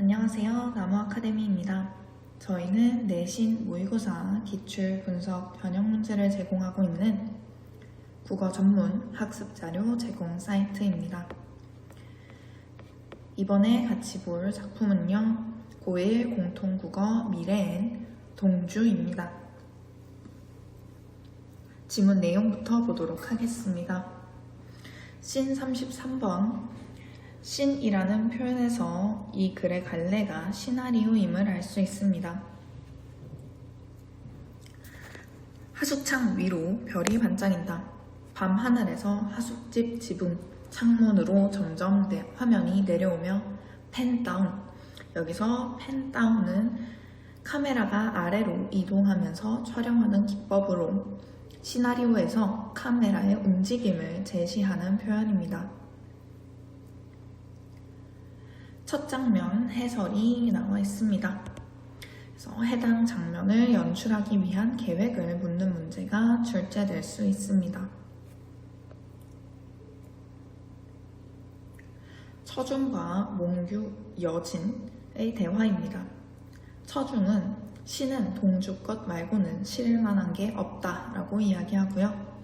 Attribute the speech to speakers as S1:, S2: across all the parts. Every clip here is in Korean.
S1: 안녕하세요. 나무 아카데미입니다. 저희는 내신 모의고사 기출 분석 변형 문제를 제공하고 있는 국어 전문 학습 자료 제공 사이트입니다. 이번에 같이 볼 작품은요. 고1 공통국어 미래엔 동주입니다. 지문 내용부터 보도록 하겠습니다. 씬 33번 신이라는 표현에서 이 글의 갈래가 시나리오임을 알 수 있습니다. 하숙창 위로 별이 반짝인다. 밤 하늘에서 하숙집 지붕 창문으로 점점 내- 화면이 내려오며 펜 다운. 여기서 펜 다운은 카메라가 아래로 이동하면서 촬영하는 기법으로 시나리오에서 카메라의 움직임을 제시하는 표현입니다. 첫 장면 해설이 나와 있습니다. 그래서 해당 장면을 연출하기 위한 계획을 묻는 문제가 출제될 수 있습니다. 처중과 몽규 여진의 대화입니다. 처중은 신은 동주 것 말고는 실을 만한 게 없다 라고 이야기하고요.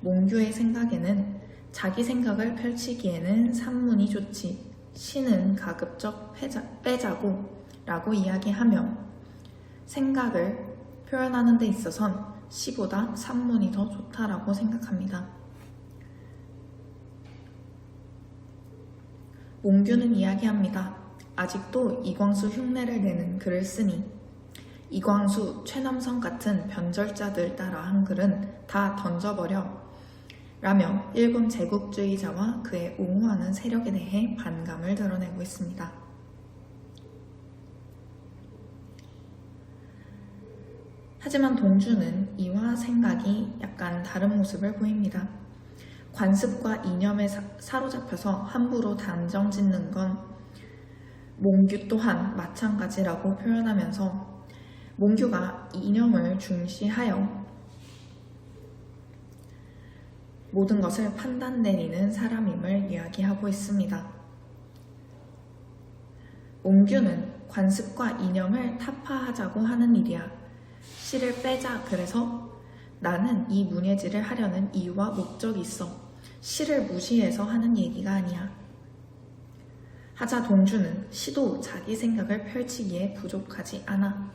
S1: 몽규의 생각에는 자기 생각을 펼치기에는 산문이 좋지 신은 가급적 빼자, 빼자고 라고 이야기하며 생각을 표현하는 데 있어선 시보다 산문이 더 좋다라고 생각합니다. 몽규는 이야기합니다. 아직도 이광수 흉내를 내는 글을 쓰니 이광수, 최남성 같은 변절자들 따라 한 글은 다 던져버려 라며 일본 제국주의자와 그의 옹호하는 세력에 대해 반감을 드러내고 있습니다. 하지만 동주는 이와 생각이 약간 다른 모습을 보입니다. 관습과 이념에 사, 사로잡혀서 함부로 단정 짓는 건 몽규 또한 마찬가지라고 표현하면서 몽규가 이념을 중시하여 모든 것을 판단 내리는 사람임을 이야기하고 있습니다. 몽규는 관습과 이념을 타파하자고 하는 일이야. 씨를 빼자. 그래서 나는 이 문예지를 하려는 이유와 목적이 있어. 씨를 무시해서 하는 얘기가 아니야. 하자 동주는 시도 자기 생각을 펼치기에 부족하지 않아.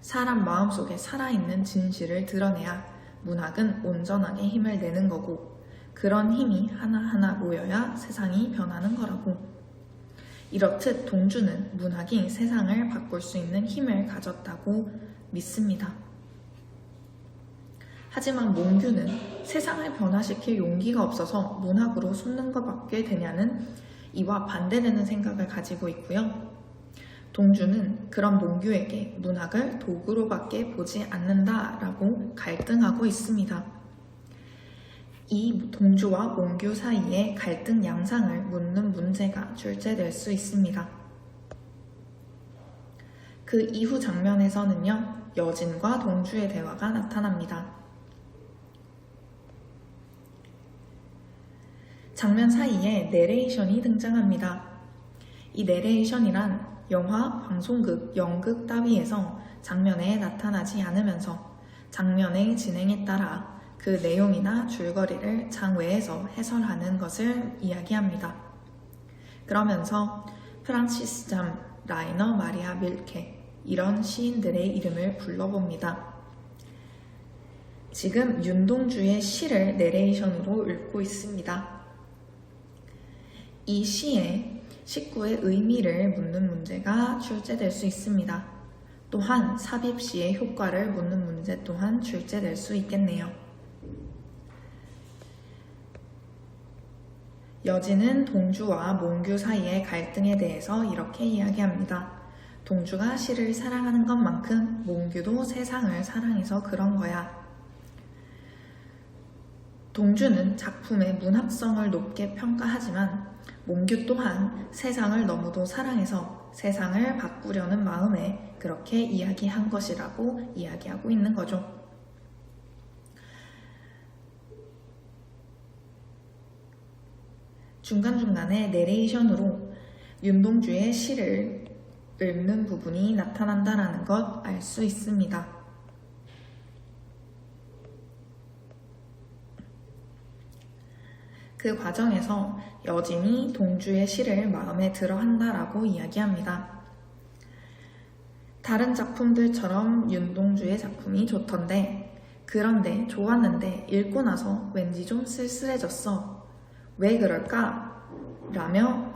S1: 사람 마음속에 살아있는 진실을 드러내야 문학은 온전하게 힘을 내는 거고 그런 힘이 하나하나 모여야 세상이 변하는 거라고. 이렇듯 동주는 문학이 세상을 바꿀 수 있는 힘을 가졌다고 믿습니다. 하지만 몽규는 세상을 변화시킬 용기가 없어서 문학으로 숨는 것밖에 되냐는 이와 반대되는 생각을 가지고 있고요. 동주는 그런 몽규에게 문학을 도구로밖에 보지 않는다라고 갈등하고 있습니다. 이 동주와 몽규 사이의 갈등 양상을 묻는 문제가 출제될 수 있습니다. 그 이후 장면에서는요, 여진과 동주의 대화가 나타납니다. 장면 사이에 내레이션이 등장합니다. 이 내레이션이란 영화, 방송극, 연극 따위에서 장면에 나타나지 않으면서 장면의 진행에 따라 그 내용이나 줄거리를 장외에서 해설하는 것을 이야기합니다. 그러면서 프란시스 잠, 라이너 마리아 밀케 이런 시인들의 이름을 불러봅니다. 지금 윤동주의 시를 내레이션으로 읽고 있습니다. 이 시에 식구의 의미를 묻는 문제가 출제될 수 있습니다. 또한 삽입시의 효과를 묻는 문제 또한 출제될 수 있겠네요. 여진은 동주와 몽규 사이의 갈등에 대해서 이렇게 이야기합니다. 동주가 시를 사랑하는 것만큼 몽규도 세상을 사랑해서 그런 거야. 동주는 작품의 문학성을 높게 평가하지만 몽규 또한 세상을 너무도 사랑해서 세상을 바꾸려는 마음에 그렇게 이야기한 것이라고 이야기하고 있는 거죠. 중간중간에 내레이션으로 윤동주의 시를 읊는 부분이 나타난다라는 것 알 수 있습니다. 그 과정에서 여진이 동주의 시를 마음에 들어 한다라고 이야기합니다. 다른 작품들처럼 윤동주의 작품이 좋던데, 그런데 좋았는데 읽고 나서 왠지 좀 쓸쓸해졌어. 왜 그럴까? 라며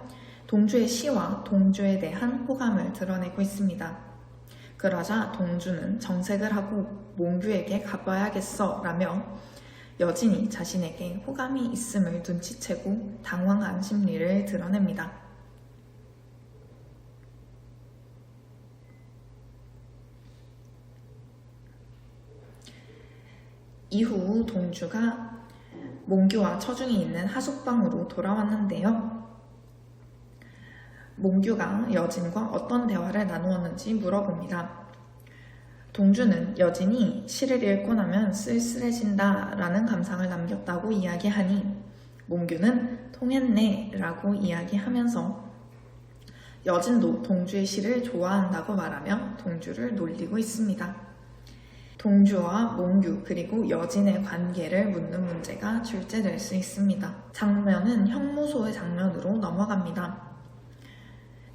S1: 동주의 시와 동주에 대한 호감을 드러내고 있습니다. 그러자 동주는 정색을 하고 몽규에게 가봐야겠어 라며 여진이 자신에게 호감이 있음을 눈치채고 당황한 심리를 드러냅니다. 이후 동주가 몽규와 처중이 있는 하숙방으로 돌아왔는데요. 몽규가 여진과 어떤 대화를 나누었는지 물어봅니다. 동주는 여진이 시를 읽고 나면 쓸쓸해진다 라는 감상을 남겼다고 이야기하니 몽규는 통했네 라고 이야기하면서 여진도 동주의 시를 좋아한다고 말하며 동주를 놀리고 있습니다. 동주와 몽규 그리고 여진의 관계를 묻는 문제가 출제될 수 있습니다. 장면은 형무소의 장면으로 넘어갑니다.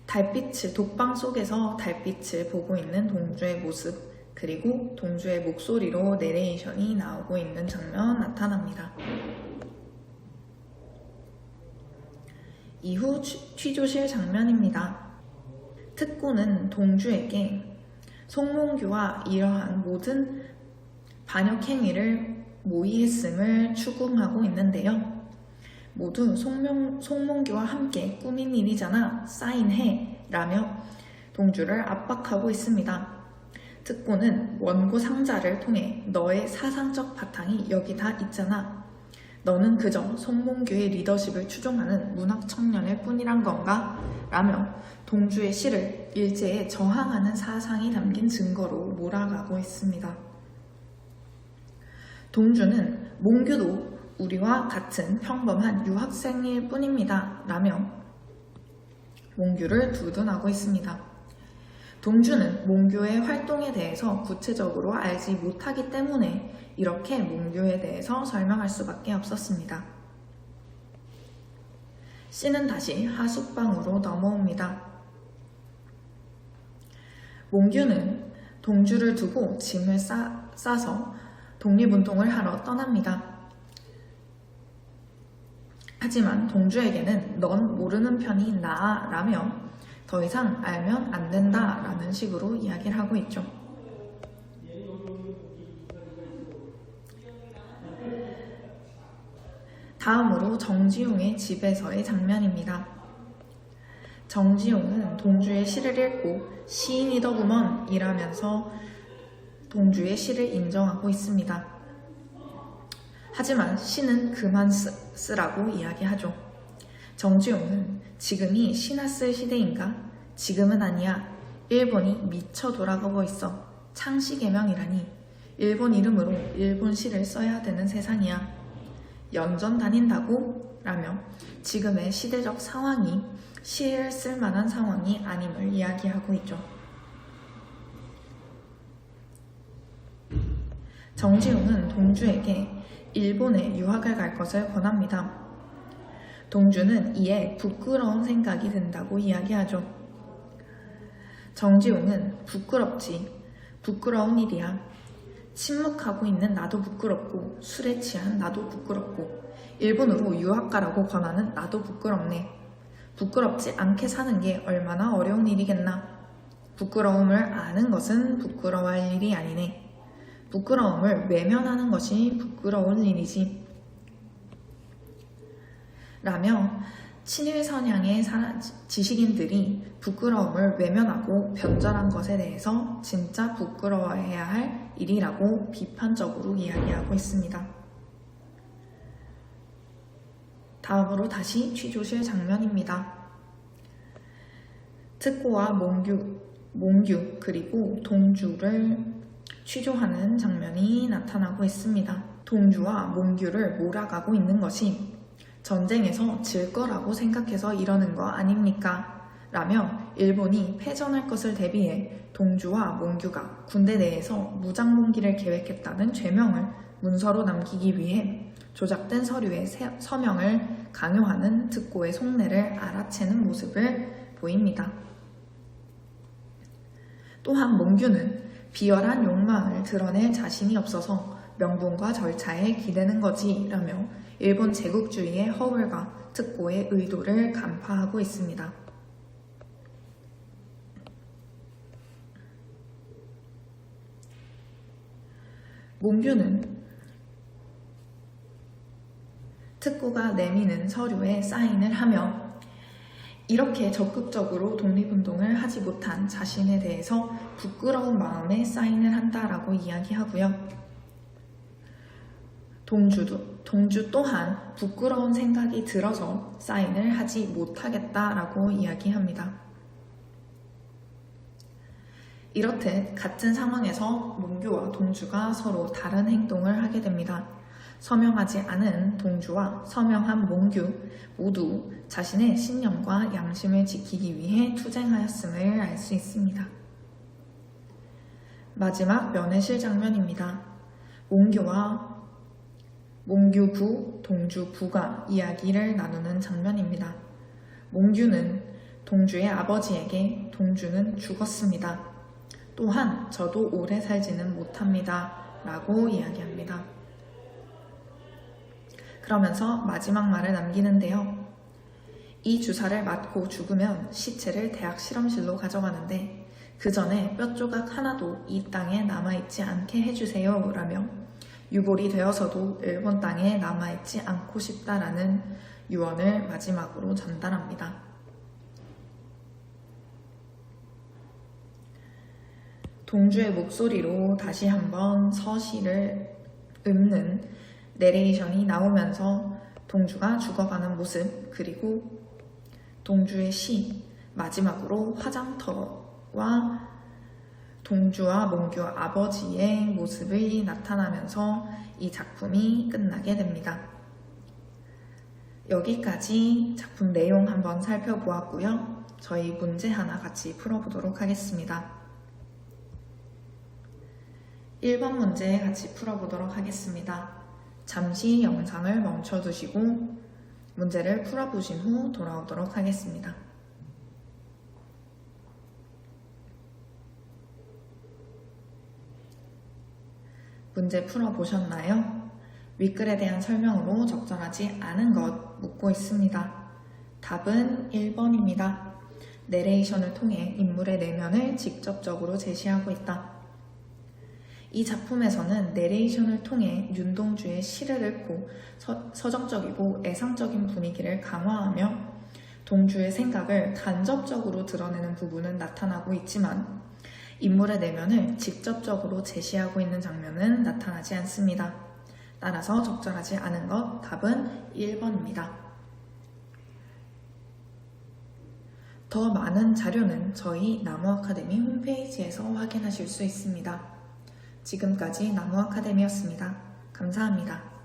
S1: 달빛을 독방 속에서 달빛을 보고 있는 동주의 모습 그리고 동주의 목소리로 내레이션이 나오고 있는 장면 나타납니다. 이후 취- 취조실 장면입니다. 특고는 동주에게 송몽규와 이러한 모든 반역 행위를 모의했음을 추궁하고 있는데요. 모두 송명, 송몽규와 함께 꾸민 일이잖아. 사인해. 라며 동주를 압박하고 있습니다. 특고는 원고 상자를 통해 너의 사상적 바탕이 여기 다 있잖아. 너는 그저 송몽규의 리더십을 추종하는 문학 청년일 뿐이란 건가? 라며 동주의 시를 일제에 저항하는 사상이 담긴 증거로 몰아가고 있습니다. 동주는 몽규도 우리와 같은 평범한 유학생일 뿐입니다. 라며 몽규를 두둔하고 있습니다. 동주는 몽규의 활동에 대해서 구체적으로 알지 못하기 때문에 이렇게 몽규에 대해서 설명할 수밖에 없었습니다. 씨는 다시 하숙방으로 넘어옵니다. 몽규는 동주를 두고 짐을 싸, 싸서 독립운동을 하러 떠납니다. 하지만 동주에게는 넌 모르는 편이 나아 라며 더 이상 알면 안 된다 라는 식으로 이야기를 하고 있죠. 다음으로 정지용의 집에서의 장면입니다. 정지용은 동주의 시를 읽고 시인이더구먼 이라면서 동주의 시를 인정하고 있습니다. 하지만 시는 그만 쓰, 쓰라고 이야기하죠. 정지용은 지금이 시나 쓸 시대인가? 지금은 아니야. 일본이 미쳐 돌아가고 있어. 창시개명이라니. 일본 이름으로 일본 시를 써야 되는 세상이야. 연전 다닌다고? 라며 지금의 시대적 상황이 시를 쓸 만한 상황이 아님을 이야기하고 있죠. 정지용은 동주에게 일본에 유학을 갈 것을 권합니다. 동주는 이에 부끄러운 생각이 든다고 이야기하죠. 정지용은 부끄럽지. 부끄러운 일이야. 침묵하고 있는 나도 부끄럽고 술에 취한 나도 부끄럽고 일본으로 유학 가라고 권하는 나도 부끄럽네. 부끄럽지 않게 사는 게 얼마나 어려운 일이겠나. 부끄러움을 아는 것은 부끄러워할 일이 아니네. 부끄러움을 외면하는 것이 부끄러운 일이지. 라며 친일 선양의 사- 지식인들이 부끄러움을 외면하고 변절한 것에 대해서 진짜 부끄러워해야 할 일이라고 비판적으로 이야기하고 있습니다. 다음으로 다시 취조실 장면입니다. 특고와 몽규, 몽규 그리고 동주를 취조하는 장면이 나타나고 있습니다. 동주와 몽규를 몰아가고 있는 것이 전쟁에서 질 거라고 생각해서 이러는 거 아닙니까? 라며 일본이 패전할 것을 대비해 동주와 몽규가 군대 내에서 무장 봉기를 계획했다는 죄명을 문서로 남기기 위해 조작된 서류의 세- 서명을 강요하는 특고의 속내를 알아채는 모습을 보입니다. 또한 몽규는 비열한 욕망을 드러낼 자신이 없어서 명분과 절차에 기대는 거지라며 일본 제국주의의 허울과 특고의 의도를 간파하고 있습니다. 몽규는 특고가 내미는 서류에 사인을 하며 이렇게 적극적으로 독립운동을 하지 못한 자신에 대해서 부끄러운 마음에 사인을 한다라고 이야기하고요. 동주도, 동주 또한 부끄러운 생각이 들어서 사인을 하지 못하겠다라고 이야기합니다. 이렇듯 같은 상황에서 몽규와 동주가 서로 다른 행동을 하게 됩니다. 서명하지 않은 동주와 서명한 몽규 모두 자신의 신념과 양심을 지키기 위해 투쟁하였음을 알 수 있습니다. 마지막 면회실 장면입니다. 몽규와 몽규부, 동주부가 이야기를 나누는 장면입니다. 몽규는 동주의 아버지에게 동주는 죽었습니다. 또한 저도 오래 살지는 못합니다. 라고 이야기합니다. 그러면서 마지막 말을 남기는데요. 이 주사를 맞고 죽으면 시체를 대학 실험실로 가져가는데 그 전에 뼈 조각 하나도 이 땅에 남아있지 않게 해주세요. 라며 유골이 되어서도 일본 땅에 남아있지 않고 싶다라는 유언을 마지막으로 전달합니다. 동주의 목소리로 다시 한번 서시를 읊는 내레이션이 나오면서 동주가 죽어가는 모습 그리고 동주의 시 마지막으로 화장터와 동주와 몽규 아버지의 모습이 나타나면서 이 작품이 끝나게 됩니다. 여기까지 작품 내용 한번 살펴보았고요. 저희 문제 하나 같이 풀어보도록 하겠습니다. 1번 문제 같이 풀어보도록 하겠습니다. 잠시 영상을 멈춰두시고 문제를 풀어보신 후 돌아오도록 하겠습니다. 문제 풀어보셨나요? 윗글에 대한 설명으로 적절하지 않은 것 묻고 있습니다. 답은 1번입니다. 내레이션을 통해 인물의 내면을 직접적으로 제시하고 있다. 이 작품에서는 내레이션을 통해 윤동주의 시를 읽고 서, 서정적이고 애상적인 분위기를 강화하며 동주의 생각을 간접적으로 드러내는 부분은 나타나고 있지만 인물의 내면을 직접적으로 제시하고 있는 장면은 나타나지 않습니다. 따라서 적절하지 않은 것 답은 1번입니다. 더 많은 자료는 저희 나무 아카데미 홈페이지에서 확인하실 수 있습니다. 지금까지 나무 아카데미였습니다. 감사합니다.